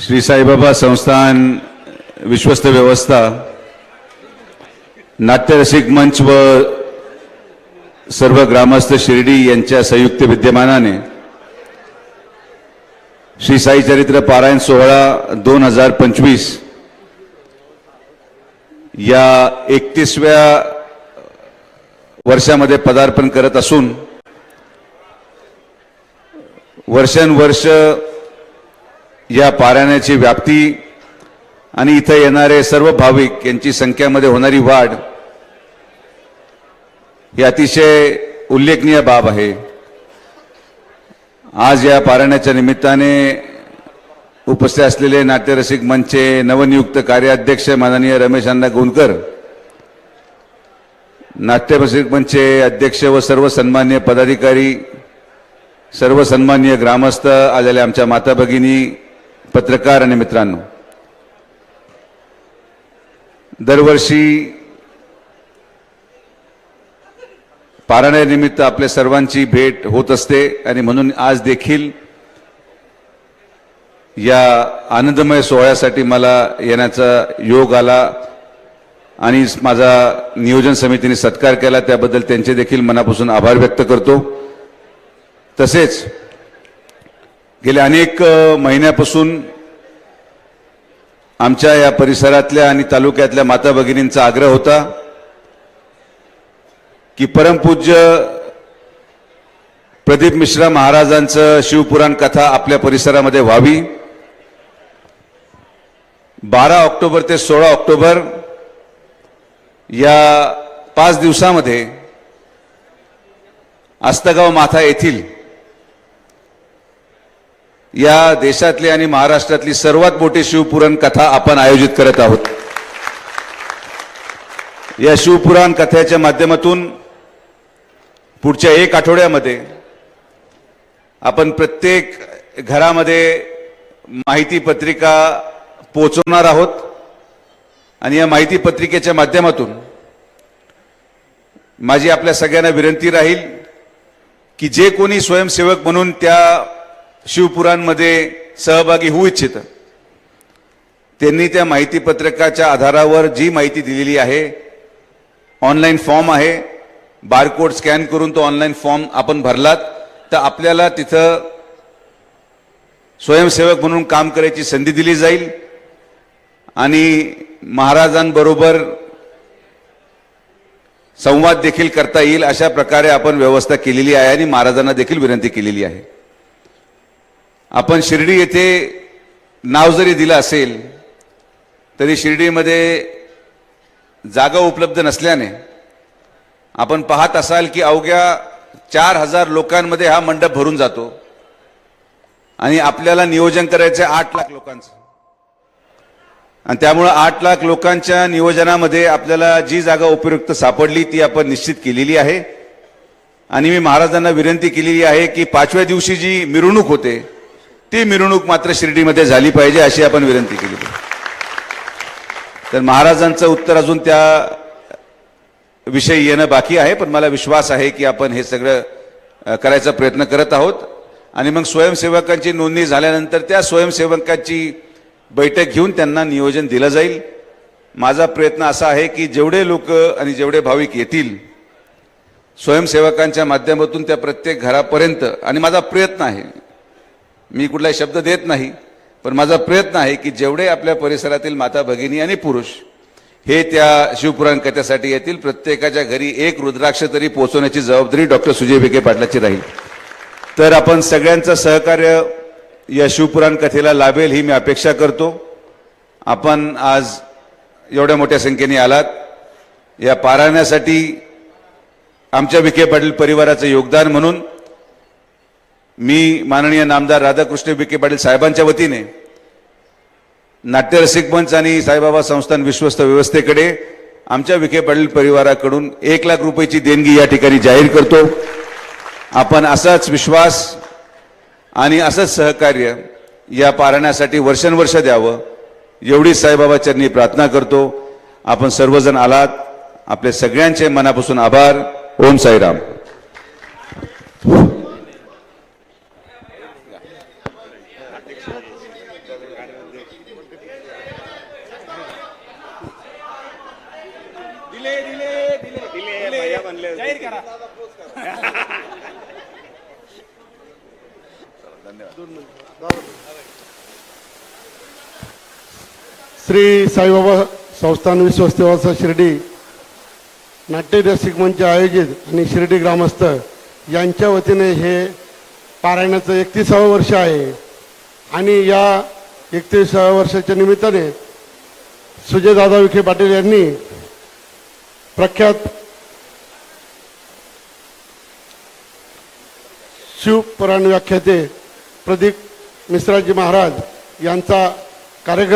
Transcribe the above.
श्री साईबाबा संस्थान विश्वस्त व्यवस्था नाट्यरसिक मंच व सर्व ग्रामस्थ शिर्डी यांच्या संयुक्त विद्यमानाने श्री साई चरित्र पारायण सोहळा दोन हजार पंचवीस या एकतीसव्या वर्षामध्ये पदार्पण करत असून वर्षानुवर्ष या पारायणाची व्याप्ती आणि इथं येणारे सर्व भाविक यांची संख्यामध्ये होणारी वाढ ही अतिशय उल्लेखनीय बाब आहे. आज या पारायणाच्या निमित्ताने उपस्थित असलेले नाट्यरसिक मंचचे नवनियुक्त कार्याध्यक्ष माननीय रमेश अण्णा गोंदकर नाट्यरसिक मंचचे अध्यक्ष व सर्व सन्मान्य पदाधिकारी सर्व सन्मान्य ग्रामस्थ आलेल्या आमच्या माता भगिनी पत्रकार आणि मित्रांनो दरवर्षी पारायणानिमित्त आपल्या सर्वांची भेट होत असते आणि म्हणून आज देखील या आनंदमय सोहळ्यासाठी मला येण्याचा योग आला आणि माझा नियोजन समितीने सत्कार केला. त्याबद्दल त्यांचे देखील मनापासून आभार व्यक्त करतो. तसेच गेल्या अनेक महिन्यापासून आमच्या या परिसरातल्या आणि तालुक्यातल्या माता भगिनींचा आग्रह होता की परमपूज्य प्रदीप मिश्रा महाराजांचं शिवपुराण कथा आपल्या परिसरामध्ये व्हावी. बारा ऑक्टोबर ते सोळा ऑक्टोबर या पाच दिवसामध्ये आस्तगाव माथा येथील या देशातली आणि महाराष्ट्रातली सर्वात मोठी शिवपुराण कथा आपण आयोजित करत आहोत. या शिवपुराण कथेच्या माध्यमातून पुढच्या एक आठवड्यामध्ये आपण प्रत्येक घरामध्ये माहिती पत्रिका पोचवणार आहोत. आणि या माहिती पत्रिकेच्या माध्यमातून माझी आपल्या सगळ्यांना विनंती राहील की जे कोणी स्वयंसेवक म्हणून त्या शिवपुरांमध्ये सहभागी होऊ इच्छित. त्यांनी त्या माहितीपत्रकाच्या आधारावर जी माहिती दिलेली आहे ऑनलाईन फॉर्म आहे बारकोड स्कॅन करून तो ऑनलाईन फॉर्म आपण भरलात तर आपल्याला तिथं स्वयंसेवक म्हणून काम करायची संधी दिली जाईल. आणि महाराजांबरोबर संवाद देखील करता येईल अशा प्रकारे आपण व्यवस्था केलेली आहे आणि महाराजांना देखील विनंती केलेली आहे. आपण शिर्डी येथे नाव जरी दिलं असेल तरी शिर्डीमध्ये जागा उपलब्ध नसल्याने आपण पाहत असाल की अवघ्या चार हजार लोकांमध्ये हा मंडप भरून जातो आणि आपल्याला नियोजन करायचं आहे आठ लाख लोकांचं. आणि त्यामुळं आठ लाख लोकांच्या नियोजनामध्ये आपल्याला जी जागा उपयुक्त सापडली ती आपण निश्चित केलेली आहे. आणि मी महाराजांना विनंती केलेली आहे की पाचव्या दिवशी जी मिरवणूक होते ती मिरवणूक मात्र शिर्डीमध्ये झाली पाहिजे अशी आपण विनंती केली तर महाराजांचं उत्तर अजून त्या विषयी येणं बाकी आहे पण मला विश्वास आहे की आपण हे सगळं करायचा प्रयत्न करत आहोत. आणि मग स्वयंसेवकांची नोंदणी झाल्यानंतर त्या स्वयंसेवकांची बैठक घेऊन त्यांना नियोजन दिलं जाईल. माझा प्रयत्न असा आहे की जेवढे लोक आणि जेवढे भाविक येतील स्वयंसेवकांच्या माध्यमातून त्या प्रत्येक घरापर्यंत आणि माझा प्रयत्न आहे मी कुठलाही शब्द देत नाही पण माझा प्रयत्न आहे की जेवढे आपल्या परिसरातील माता भगिनी आणि पुरुष हे त्या शिवपुराण कथेसाठी येतील प्रत्येकाच्या घरी एक रुद्राक्ष तरी पोहोचवण्याची जबाबदारी डॉक्टर सुजय विखे पाटलाची राहील. तर आपण सगळ्यांचं सहकार्य या शिवपुराण कथेला लाभेल ही मी अपेक्षा करतो. आपण आज एवढ्या मोठ्या संख्येने आलात. या पारायणासाठी आमच्या विखे पाटील परिवाराचं योगदान म्हणून मी माननीय नामदार राधाकृष्ण विखे पाटील साहेबांच्या वतीने नाट्यरसिक मंच आणि साईबाबा संस्थान विश्वस्त व्यवस्थेकडे आमच्या विखे पाटील परिवाराकडून एक लाख रुपयाची देणगी या ठिकाणी जाहीर करतो. आपण असाच विश्वास आणि असंच सहकार्य या पारण्यासाठी वर्षानुवर्ष द्यावं एवढी साईबाबा चरणी प्रार्थना करतो. आपण सर्वजण आलात. आपले सगळ्यांचे मनापासून आभार. ओम साईराम. दिले दिले दिले. दिले भैया म्हणले जाहीर करा. श्री साईबाबा संस्थान विश्वसेवाचा शिर्डी नाट्यदर्शक मंच आयोजित आणि शिर्डी ग्रामस्थ यांच्या वतीने हे पारायणाचं एकतीसावं वर्ष आहे. आणि या एकतीसाव्या वर्षाच्या निमित्ताने सुजय दादा विखे पाटील यांनी प्रख्यात शिवपुराण व्याख्याते प्रदीप मिश्राजी महाराज यांचा कार्यक्रम